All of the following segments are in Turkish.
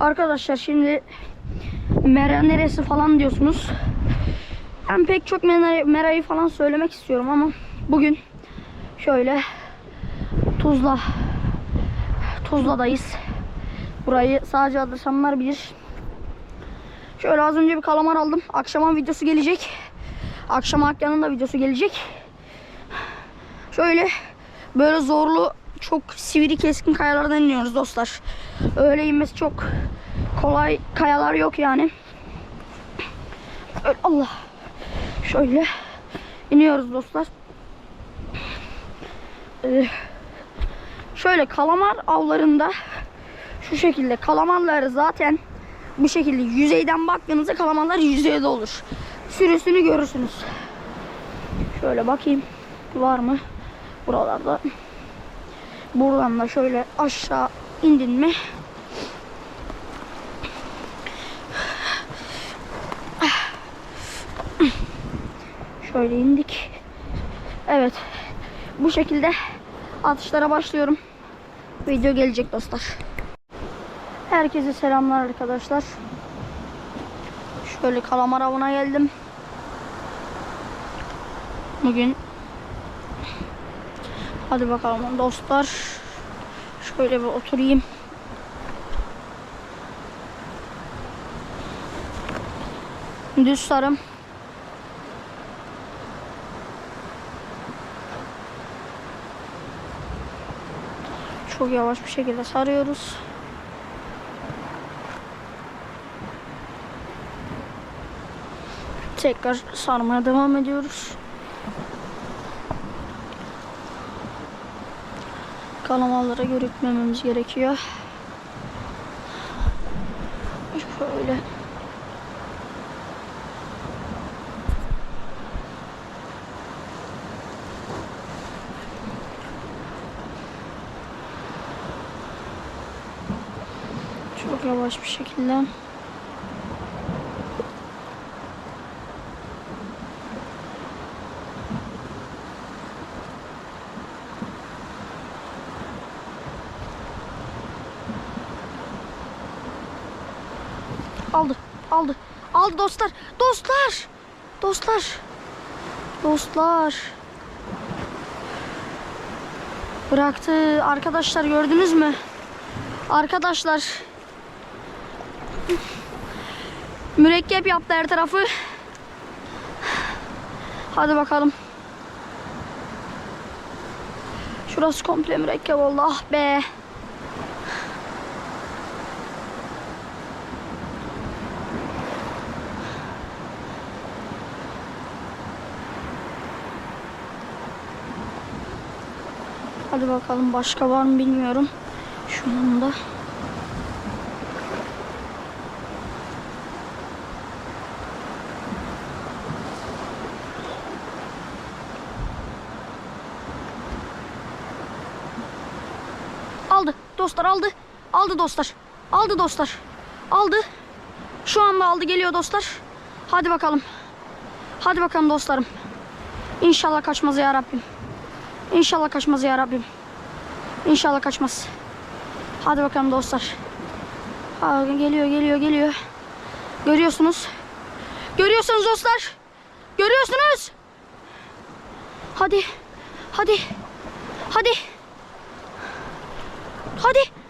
Arkadaşlar şimdi Mera neresi falan diyorsunuz. Ben pek çok Mera- Mera'yı falan söylemek istiyorum ama bugün şöyle Tuzla Tuzla'dayız. Burayı sadece adresanlar bilir. Şöyle az önce bir kalamar aldım. Akşama videosu gelecek. Akşam Hakkı'nın da videosu gelecek. Şöyle böyle zorlu çok sivri keskin kayalardan iniyoruz dostlar. Öyle inmesi çok kolay kayalar yok yani. Öyle- Allah. Şöyle iniyoruz dostlar. Ee, şöyle kalamar avlarında şu şekilde kalamarları zaten bu şekilde yüzeyden baktığınızda kalamarlar yüzeyde olur. Sürüsünü görürsünüz. Şöyle bakayım var mı buralarda. Buradan da şöyle aşağı indin mi? Şöyle indik. Evet. Bu şekilde atışlara başlıyorum. Video gelecek dostlar. Herkese selamlar arkadaşlar. Şöyle kalamar avına geldim. Bugün Hadi bakalım dostlar. Şöyle bir oturayım. Düz sarım. Çok yavaş bir şekilde sarıyoruz. Tekrar sarmaya devam ediyoruz. Kalamarlara görükmememiz gerekiyor. Şöyle. Çok yavaş bir şekilde. Aldı. Aldı. Aldı dostlar. Dostlar. Dostlar. Dostlar. Bıraktı. Arkadaşlar gördünüz mü? Arkadaşlar. Mürekkep yaptı her tarafı. Hadi bakalım. Şurası komple mürekkep oldu. Ah be. Hadi bakalım başka var mı bilmiyorum. Şunun da. Aldı. Dostlar aldı. Aldı dostlar. Aldı dostlar. Aldı. Şu anda aldı geliyor dostlar. Hadi bakalım. Hadi bakalım dostlarım. İnşallah kaçmaz ya Rabbim. İnşallah kaçmaz ya Rabbim. İnşallah kaçmaz. Hadi bakalım dostlar. Ha, geliyor geliyor geliyor. Görüyorsunuz. Görüyorsunuz dostlar. Görüyorsunuz. Hadi. Hadi. Hadi. Hadi.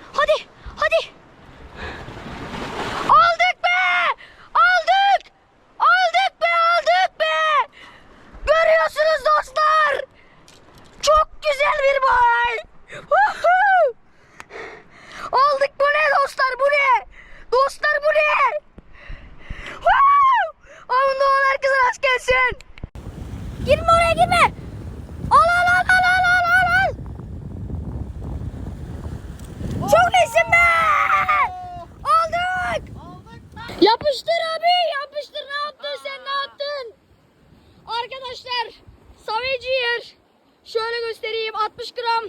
60 gram.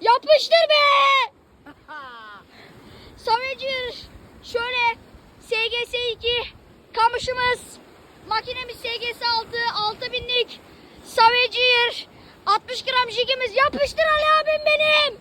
Yapıştır be. Savage Year. Şöyle SGS 2 kamışımız. Makinemiz SGS 6 6000'lik Savage Year. 60 gram jigimiz yapıştır Ali abim benim.